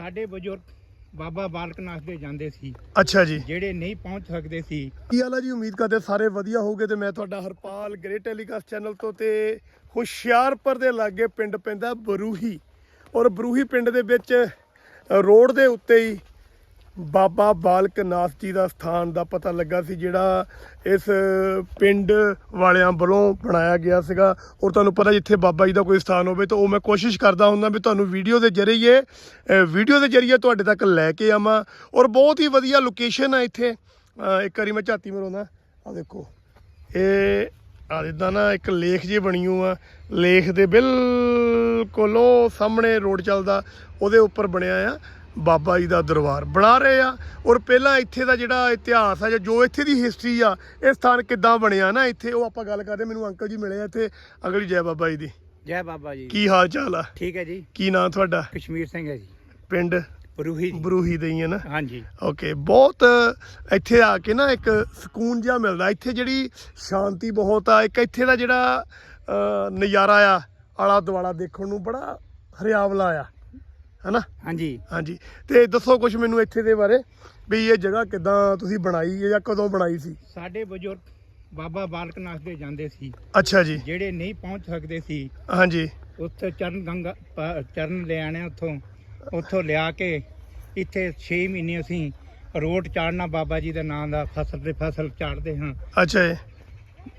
ਸਾਡੇ ਬਜ਼ੁਰਗ ਬਾਬਾ ਬਾਲਕ ਨਾਥ ਦੇ ਜਾਂਦੇ ਸੀ। ਅੱਛਾ ਜੀ। ਜਿਹੜੇ ਨਹੀਂ ਪਹੁੰਚ ਸਕਦੇ ਸੀ। ਕੀ ਹਾਲ ਹੈ ਜੀ? ਉਮੀਦ ਕਰਦੇ ਸਾਰੇ ਵਧੀਆ ਹੋਗੇ ਤੇ ਮੈਂ ਤੁਹਾਡਾ ਹਰਪਾਲ ਗ੍ਰੇਟ ਟੈਲੀਕਾਸਟ ਚੈਨਲ ਤੋਂ ਤੇ ਹੁਸ਼ਿਆਰਪੁਰ ਦੇ ਲਾਗੇ ਪਿੰਡ ਪੈਂਦਾ ਬਰੂਹੀ। ਔਰ ਬਰੂਹੀ ਪਿੰਡ ਦੇ ਵਿੱਚ ਰੋਡ ਦੇ ਉੱਤੇ ਹੀ ਬਾਬਾ ਬਾਲਕ ਨਾਥ ਜੀ ਦਾ ਸਥਾਨ ਦਾ ਪਤਾ ਲੱਗਾ ਸੀ, ਜਿਹੜਾ ਇਸ ਪਿੰਡ ਵਾਲਿਆਂ ਵੱਲੋਂ ਬਣਾਇਆ ਗਿਆ ਸੀਗਾ। ਔਰ ਤੁਹਾਨੂੰ ਪਤਾ ਜਿੱਥੇ ਬਾਬਾ ਜੀ ਦਾ ਕੋਈ ਸਥਾਨ ਹੋਵੇ ਤਾਂ ਉਹ ਮੈਂ ਕੋਸ਼ਿਸ਼ ਕਰਦਾ ਹੁੰਦਾ ਵੀ ਤੁਹਾਨੂੰ ਵੀਡੀਓ ਦੇ ਜ਼ਰੀਏ ਵੀਡੀਓ ਦੇ ਜ਼ਰੀਏ ਤੁਹਾਡੇ ਤੱਕ ਲੈ ਕੇ ਆਵਾਂ। ਔਰ ਬਹੁਤ ਹੀ ਵਧੀਆ ਲੋਕੇਸ਼ਨ ਆ ਇੱਥੇ। ਇੱਕ ਵਾਰੀ ਮੈਂ ਝਾਤੀ ਮਰਾਉਂਦਾ ਆ ਦੇਖੋ। ਇਹ ਆ ਜਿੱਦਾਂ ਨਾ ਇੱਕ ਲੇਖ ਜੇ ਬਣੀ ਆ। ਲੇਖ ਦੇ ਬਿਲਕੁਲ ਉਹ ਸਾਹਮਣੇ ਰੋਡ ਚੱਲਦਾ, ਉਹਦੇ ਉੱਪਰ ਬਣਿਆ ਆ। ਬਾਬਾ ਜੀ ਦਾ ਦਰਬਾਰ ਬਣਾ ਰਹੇ ਆ ਔਰ ਪਹਿਲਾਂ ਇੱਥੇ ਦਾ ਜਿਹੜਾ ਇਤਿਹਾਸ ਆ ਜਾਂ ਜੋ ਇੱਥੇ ਦੀ ਹਿਸਟਰੀ ਆ ਇਹ ਸਥਾਨ ਕਿੱਦਾਂ ਬਣਿਆ ਨਾ ਇੱਥੇ? ਉਹ ਆਪਾਂ ਗੱਲ ਕਰਦੇ ਮੈਨੂੰ ਅੰਕਲ ਜੀ ਮਿਲੇ ਆ ਇੱਥੇ ਅੰਕਲ ਜੀ ਜੈ ਬਾਬਾ ਜੀ ਦੀ। ਜੈ ਬਾਬਾ ਜੀ ਕੀ ਹਾਲ ਚਾਲ ਆ? ਠੀਕ ਹੈ ਜੀ। ਕੀ ਨਾਂ ਤੁਹਾਡਾ? ਕਸ਼ਮੀਰ ਸਿੰਘ ਹੈ ਜੀ। ਪਿੰਡ? ਬਰੂਹੀ ਬਰੂਹੀ ਦੇ ਹੀ ਹੈ ਨਾ? ਹਾਂਜੀ। ਓਕੇ ਬਹੁਤ ਇੱਥੇ ਆ ਕੇ ਨਾ ਇੱਕ ਸਕੂਨ ਜਿਹਾ ਮਿਲਦਾ। ਇੱਥੇ ਜਿਹੜੀ ਸ਼ਾਂਤੀ ਬਹੁਤ ਆ ਇੱਕ ਇੱਥੇ ਦਾ ਜਿਹੜਾ ਨਜ਼ਾਰਾ ਆ ਆਲਾ ਦੁਆਲਾ ਦੇਖਣ ਨੂੰ ਬੜਾ ਹਰਿਆਵਲਾ ਆ। ਹੈਨਾ? ਹਾਂਜੀ। ਹਾਂਜੀ। ਤੇ ਦੱਸੋ ਕੁਝ ਮੈਨੂੰ ਇੱਥੇ ਦੇ ਬਾਰੇ ਵੀ ਇਹ ਜਗ੍ਹਾ ਕਿਦਾਂ ਤੁਸੀਂ ਬਣਾਈ ਹੈ ਜਾਂ ਕਦੋਂ ਬਣਾਈ ਸੀ? ਸਾਡੇ ਬਜ਼ੁਰਗ ਬਾਬਾ ਬਾਲਕ ਨਾਥ ਦੇ ਜਾਂਦੇ ਸੀ। ਅੱਛਾ ਜੀ। ਜਿਹੜੇ ਨਹੀਂ ਪਹੁੰਚ ਸਕਦੇ ਸੀ ਹਾਂਜੀ। ਉੱਥੇ ਚਰਨ ਗੰਗਾ ਪ- ਚਰਨ ਲੈ ਆਣੇ ਉੱਥੋਂ ਉੱਥੋਂ ਲਿਆ ਕੇ ਇੱਥੇ 6 ਮਹੀਨੇ ਅਸੀਂ ਰੋਡ ਚਾੜਨਾ ਬਾਬਾ ਜੀ ਦੇ ਨਾਂ ਦਾ ਫਸਲ ਤੇ ਫਸਲ ਚਾੜਦੇ ਹਾਂ। ਅੱਛਾ ਜੀ।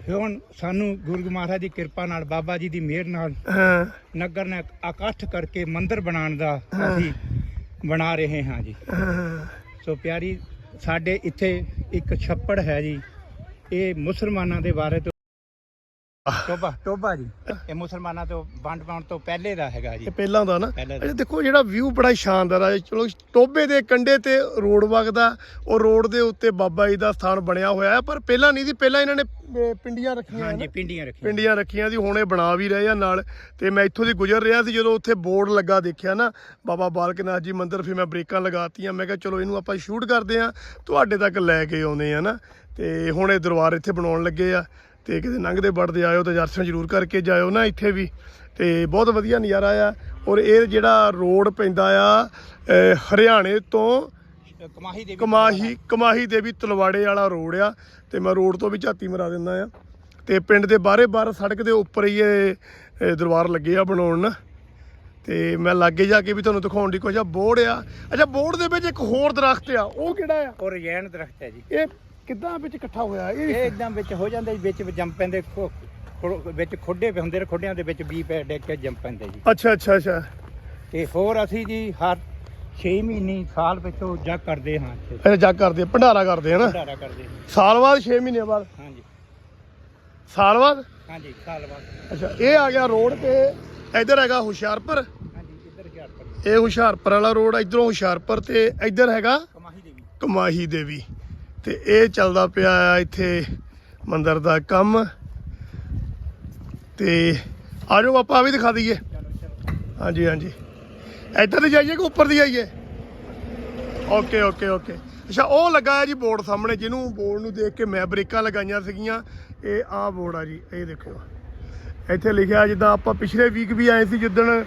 ਹੁਣ ਸਾਨੂੰ ਗੁਰੂ ਮਹਾਰਾਜ ਦੀ ਕਿਰਪਾ ਨਾਲ ਬਾਬਾ ਜੀ ਦੀ ਮਿਹਰ ਨਾਲ ਹਾਂ। ਨਗਰ ਨੇ ਇਕੱਠ ਕਰਕੇ ਮੰਦਿਰ ਬਣਾਉਣ ਦਾ ਅਸੀਂ ਬਣਾ ਰਹੇ ਹਾਂ ਜੀ। ਸੋ ਪਿਆਰੀ ਸਾਡੇ ਇੱਥੇ ਇੱਕ ਛੱਪੜ ਹੈ ਜੀ। ਇਹ ਮੁਸਲਮਾਨਾਂ ਦੇ ਬਾਰੇ ਟੋਬਾ ਟੋਬਾ ਜੀ। ਇਹ ਮੁਸਲਮਾਨਾਂ ਤੋਂ ਵੰਡ ਪਾਉਣ ਤੋਂ ਪਹਿਲੇ ਦਾ ਹੈਗਾ ਜੀ। ਇਹ ਪਹਿਲਾਂ ਦਾ ਨਾ? ਪਹਿਲਾਂ ਦਾ। ਅੱਛਾ ਦੇਖੋ ਜਿਹੜਾ ਵਿਊ ਬੜਾ ਸ਼ਾਨਦਾਰ ਆ। ਚਲੋ ਟੋਬੇ ਦੇ ਕੰਢੇ ਤੇ ਰੋਡ ਵਗਦਾ ਉਹ ਰੋਡ ਦੇ ਉੱਤੇ ਬਾਬਾ ਜੀ ਦਾ ਸਥਾਨ ਬਣਿਆ ਹੋਇਆ ਹੈ ਪਰ ਪਹਿਲਾਂ ਨਹੀਂ ਸੀ ਪਹਿਲਾਂ ਇਹਨਾਂ ਨੇ ਅਹ, ਪਿੰਡੀਆਂ ਰੱਖੀਆਂ ਹਾਂਜੀ ਹਨ ਪਿੰਡੀਆਂ ਰੱਖੀਆਂ। ਪਿੰਡੀਆਂ ਰੱਖੀਆਂ ਸੀ ਹੁਣ ਬਣਾ ਵੀ ਰਹੇ ਆ ਨਾਲ। ਤੇ ਮੈਂ ਇੱਥੋਂ ਦੀ ਗੁਜ਼ਰ ਰਿਹਾ ਸੀ ਜਦੋਂ ਉੱਥੇ ਬੋਰਡ ਲੱਗਾ ਦੇਖਿਆ ਨਾ ਬਾਬਾ ਬਾਲਕ ਨਾਥ ਜੀ ਮੰਦਿਰ ਫਿਰ ਮੈਂ ਬ੍ਰੇਕਾਂ ਲਗਾਤੀਆਂ। ਮੈਂ ਕਿਹਾ ਚਲੋ ਇਹਨੂੰ ਆਪਾਂ ਸ਼ੂਟ ਕਰਦੇ ਆ ਤੁਹਾਡੇ ਤੱਕ ਲੈ ਕੇ ਆਉਂਦੇ ਆ ਨਾ। ਤੇ ਹੁਣ ਇਹ ਦਰਬਾਰ ਇੱਥੇ ਬਣਾਉਣ ਲੱਗੇ ਆ। ਤੇ ਕਿਤੇ ਲੰਘਦੇ ਵੜਦੇ ਆਇਓ ਤੇ ਦਰਸ਼ਨ ਜ਼ਰੂਰ ਕਰਕੇ ਜਾਇਓ ਨਾ ਇੱਥੇ ਵੀ। ਤੇ ਬਹੁਤ ਵਧੀਆ ਨਜ਼ਾਰਾ ਆ। ਔਰ ਇਹ ਜਿਹੜਾ ਰੋਡ ਪੈਂਦਾ ਆ ਹਰਿਆਣੇ ਤੋਂ ਕਮਾਹੀ ਦੇ ਕਮਾਹੀ ਕਮਾਹੀ ਦੇ ਵੀ ਤਲਵਾੜੇ ਵਾਲਾ ਰੋਡ ਆ ਤੇ ਮੈਂ ਰੋਡ ਤੋਂ ਵੀ ਝਾਤੀ ਮਰਾ ਦਿੰਦਾ ਆ। ਤੇ ਪਿੰਡ ਦੇ ਬਾਹਰੇ ਬਾਹਰ ਸੜਕ ਦੇ ਉੱਪਰ ਹੀ ਇਹ ਦਰਬਾਰ ਲੱਗੇ ਆ ਬਣਾਉਣ। ਨਾ ਤੇ ਮੈਂ ਲਾਗੇ ਜਾ ਕੇ ਵੀ ਤੁਹਾਨੂੰ ਦਿਖਾਉਣ ਦੀ ਕੋਸ਼ਿਸ਼ ਆ। ਬੋਰਡ ਆ। ਅੱਛਾ ਬੋਰਡ ਦੇ ਵਿੱਚ ਇੱਕ ਹੋਰ ਦਰਖਤ ਆ। ਉਹ ਕਿਹੜਾ ਆ? ਔਰ ਰੈਣ ਦਰਖਤ ਹੈ ਜੀ। ਇਹ ਕਿੱਦਾਂ ਵਿੱਚ ਇਕੱਠਾ ਹੋਇਆ ਇਹ? ਇਹ ਇਦਾਂ ਵਿੱਚ ਹੋ ਜਾਂਦਾ ਜੀ ਵਿੱਚ ਜੰਮ ਪੈਂਦੇ ਖੋ- ਖੋ- ਵਿੱਚ ਖੁੱਡੇ ਹੁੰਦੇ ਨੇ ਖੁੱਡਿਆਂ ਦੇ ਵਿੱਚ ਬੀ ਪੈ ਡਿੱਗ ਕੇ ਜੰਮ ਪੈਂਦੇ ਜੀ। ਅੱਛਾ ਅੱਛਾ ਅੱਛਾ। ਤੇ ਹੋਰ ਅਸੀਂ ਜੀ ਹਰ 6 ਮਹੀਨੇ ਸਾਲ ਵਿੱਚੋਂ ਜਗ ਕਰਦੇ ਹਾਂ ਇੱਥੇ। ਇਹ ਜੱਗ ਕਰਦੇ ਆ ਭੰਡਾਰਾ ਕਰਦੇ ਆ ਨਾ ਭੰਡਾਰਾ ਕਰਦੇ ਹਾਂ। ਸਾਲ ਬਾਅਦ 6 ਮਹੀਨੇ ਬਾਅਦ? ਹਾਂਜੀ। ਸਾਲ ਬਾਅਦ? ਹਾਂਜੀ ਸਾਲ ਬਾਅਦ। ਅੱਛਾ ਇਹ ਆ ਗਿਆ ਰੋਡ ਤੇ ਇੱਧਰ ਹੈਗਾ ਹੁਸ਼ਿਆਰਪੁਰ। ਹਾਂਜੀ ਇੱਧਰ ਗਿਆ ਪਰ ਇਹ ਹੁਸ਼ਿਆਰਪੁਰ ਵਾਲਾ ਰੋਡ ਇਧਰੋਂ ਹੁਸ਼ਿਆਰਪੁਰ ਤੇ ਇੱਧਰ ਹੈਗਾ ਕਮਾਹੀ ਦੇਵੀ। ਕਮਾਹੀ ਦੇਵੀ। ਤੇ ਇਹ ਚੱਲਦਾ ਪਿਆ ਆ ਇੱਥੇ ਮੰਦਰ ਦਾ ਕੰਮ। ਤੇ ਆ ਜਾਓ ਆਪਾਂ ਆ ਵੀ ਦਿਖਾ ਦਈਏ। ਹਾਂਜੀ ਹਾਂਜੀ। ਇੱਧਰ ਦੀ ਜਾਈਏ ਕਿ ਉੱਪਰ ਦੀ ਆਈਏ? Okay okay okay. ਅੱਛਾ, ਉਹ ਲੱਗਾ ਹੈ ਜੀ ਬੋਰਡ ਸਾਹਮਣੇ, ਜਿਹਨੂੰ ਬੋਰਡ ਨੂੰ ਦੇਖ ਕੇ ਮੈਂ ਬ੍ਰੇਕਾਂ ਲਗਾਈਆਂ ਸੀਗੀਆਂ। ਇਹ ਆਹ ਬੋਰਡ ਆ ਜੀ, ਇਹ ਦੇਖਿਓ ਇੱਥੇ ਲਿਖਿਆ ਜਿੱਦਾਂ ਆਪਾਂ ਪਿਛਲੇ ਵੀਕ ਵੀ ਆਏ ਸੀ, ਜਿੱਦਣ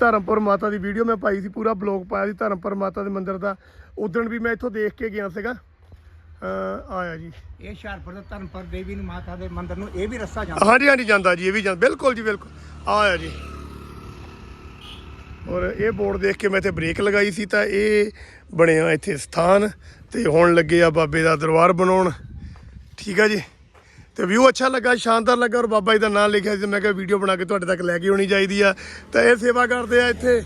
ਧਰਮਪੁਰ ਮਾਤਾ ਦੀ ਵੀਡੀਓ ਮੈਂ ਪਾਈ ਸੀ, ਪੂਰਾ ਬਲੌਗ ਪਾਇਆ ਸੀ, ਧਰਮਪੁਰ ਮਾਤਾ ਦੇ ਮੰਦਿਰ ਦਾ। ਉਦੋਂ ਵੀ ਮੈਂ ਇੱਥੋਂ ਦੇਖ ਕੇ ਗਿਆ ਸੀਗਾ। ਆਇਆ ਜੀ। ਇਹ ਹੁਸ਼ਿਆਰਪੁਰ ਦਾ ਧਰਮਪੁਰ ਦੇਵੀ ਨੂੰ ਮਾਤਾ ਦੇ ਮੰਦਿਰ ਨੂੰ ਇਹ ਵੀ ਰਸਤਾ ਜਾਂਦਾ। ਹਾਂਜੀ ਹਾਂਜੀ ਜਾਂਦਾ ਜੀ ਇਹ ਵੀ ਜਾਂਦਾ। ਬਿਲਕੁਲ ਜੀ ਬਿਲਕੁਲ। ਆਇਆ ਜੀ। ਔਰ ਇਹ ਬੋਰਡ ਦੇਖ ਕੇ ਮੈਂ ਇੱਥੇ ਬ੍ਰੇਕ ਲਗਾਈ ਸੀ ਤਾਂ ਇਹ ਬਣਿਆ ਇੱਥੇ ਸਥਾਨ ਤੇ ਹੁਣ ਲੱਗੇ ਆ ਬਾਬੇ ਦਾ ਦਰਬਾਰ ਬਣਾਉਣ। ਠੀਕ ਆ ਜੀ? ਤੇ ਵਿਊ ਅੱਛਾ ਲੱਗਾ ਸ਼ਾਨਦਾਰ ਲੱਗਾ ਔਰ ਬਾਬਾ ਜੀ ਦਾ ਨਾਮ ਲਿਖਿਆ ਸੀ। ਤੇ ਮੈਂ ਕਿਹਾ ਵੀਡੀਓ ਬਣਾ ਕੇ ਤੁਹਾਡੇ ਤੱਕ ਲੈ ਕੇ ਆਉਣੀ ਚਾਹੀਦੀ ਆ। ਤਾਂ ਇਹ ਸੇਵਾ ਕਰਦੇ ਆ ਇੱਥੇ।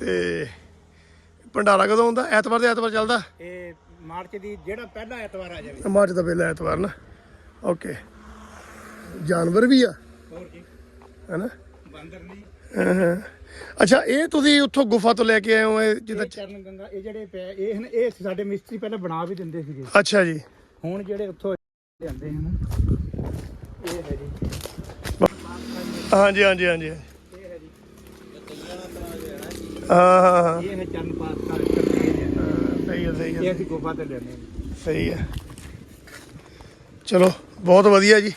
ਤੇ ਭੰਡਾਰਾ ਕਦੋਂ ਹੁੰਦਾ? ਐਤਵਾਰ ਦੇ ਐਤਵਾਰ ਚੱਲਦਾ? ਇਹ ਮਾਰਚ ਦੀ ਜਿਹੜਾ ਪਹਿਲਾ ਐਤਵਾਰ ਆ ਜਾਵੇ। ਮਾਰਚ ਦਾ ਪਹਿਲਾ ਐਤਵਾਰ ਨਾ। ਓਕੇ। ਜਾਨਵਰ ਵੀ ਆ। ਹੋਰ ਜੀ ਹੈਨਾ? ਬਾਂਦਰ ਨਹੀਂ। ਅੱਛਾ ਇਹ ਤੁਸੀਂ ਉੱਥੋਂ ਗੁਫਾ ਤੋਂ ਲੈ ਕੇ ਆਏ ਹੋ ਇਹ ਇਹ ਚਰਨ ਗੰਗਾ ਇਹ ਜਿਹੜੇ ਪਏ ਇਹ ਹਨ ਇਹ ਸਾਡੇ ਮਿਸਤਰੀ ਪਹਿਲਾਂ ਬਣਾ ਵੀ ਦਿੰਦੇ ਸੀਗੇ। ਅੱਛਾ ਜੀ। ਹੁਣ ਜਿਹੜੇ ਉੱਥੋਂ ਲਿਆਂਦੇ ਹਨ ਇਹ ਹੈ ਜੀ। ਹਾਂਜੀ ਹਾਂਜੀ ਹਾਂਜੀ। ਇਹ ਹੈ ਜੀ। ਹਾਂ ਹਾਂ ਹਾਂ। ਇਹ ਹੈ ਚਰਨ ਪਾਸ ਕਰ ਹਾਂ, ਸਹੀ ਹੈ। ਸਹੀ ਇਹ ਹੈ ਅਸੀਂ ਗੁਫਾ ਤੇ ਲੈਂਦੇ ਹਾਂ। ਸਹੀ ਹੈ। ਚਲੋ ਬਹੁਤ ਵਧੀਆ ਜੀ।